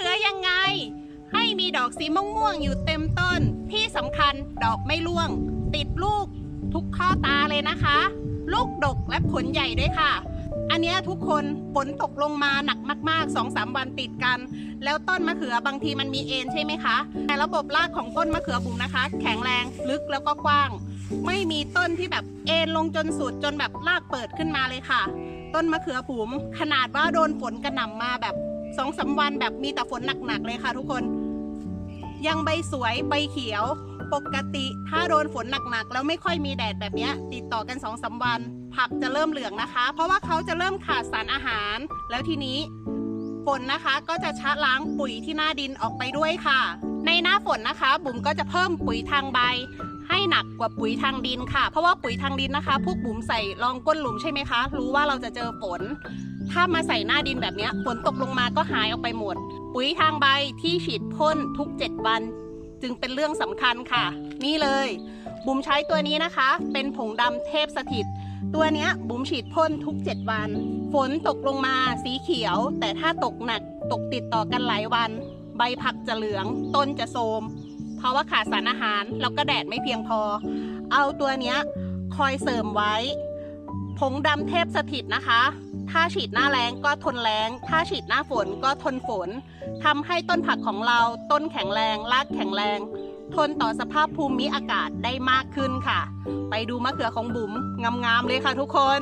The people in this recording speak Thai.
ขือยังไง ให้มีดอกสีม่วงๆอยู่เต็มต้น ที่สำคัญดอกไม่ร่วง ติดลูกทุกข้อตาเลยนะคะ ลูกดกและผลใหญ่ด้วยค่ะ อันนี้ทุกคนฝนตกลงมาหนักมากๆ2-3วันติดกัน แล้วต้นมะเขือบางทีมันมีเอ็นใช่ไหมคะ แต่ระบบรากของต้นมะเขือบุ๋มนะคะ แข็งแรงลึกแล้วก็กว้าง ไม่มีต้นที่แบบเอ็นลงจนสุดจนแบบรากเปิดขึ้นมาเลยค่ะ ต้นมะเขือผุมขนาดว่าโดนฝนกระหน่ำมาแบบ สองสาวันแบบมีแต่ฝนหนักๆเลยค่ะทุกคน ยังใบสวยใบเขียว ปกติถ้าโดนฝนหนักๆ แล้วไม่ค่อยมีแดดแบบเนี้ยติดต่อกันสองสาวัน ผักจะเริ่มเหลืองนะคะ เพราะว่าเขาจะเริ่มขาดสารอาหาร แล้วทีนี้ฝนนะคะก็จะชะล้างปุ๋ยที่หน้าดินออกไปด้วยค่ะ ในหน้าฝนนะคะ บุ๋มก็จะเพิ่มปุ๋ยทางใบ ให้หนักกว่าปุ๋ยทางดินค่ะ เพราะว่าปุ๋ยทางดินนะคะ พวกบุ๋มใส่รองก้นหลุมใช่ไหมคะ รู้ว่าเราจะเจอฝน ถ้ามาใส่หน้าดินแบบนี้ฝนตกลงมาก็หายออกไปหมด ปุ๋ยทางใบที่ฉีดพ่นทุก 7 วัน จึงเป็นเรื่องสำคัญค่ะ นี่เลย บุ๋มใช้ตัวนี้นะคะ เป็นผงดำเทพสถิตตัวเนี้ยบุ๋มฉีดพ่นทุก 7 วัน ฝนตกลงมาสีเขียว แต่ถ้าตกหนักตกติดต่อกันหลายวัน ใบผักจะเหลือง ต้นจะโทมเพราะว่าขาดสารอาหารแล้วก็แดดไม่เพียงพอ เอาตัวเนี้ยคอยเสริมไว้ ผงดำเทพสถิตนะคะ ถ้าฉีดหน้าแรงก็ทนแรงถ้าฉีดหน้าฝนก็ทนฝนทำให้ต้นผักของเราต้นแข็งแรงรากแข็งแรง ทนต่อสภาพภูมิอากาศได้มากขึ้นค่ะ ไปดูมะเขือของบุ๋มงามๆเลยค่ะทุกคน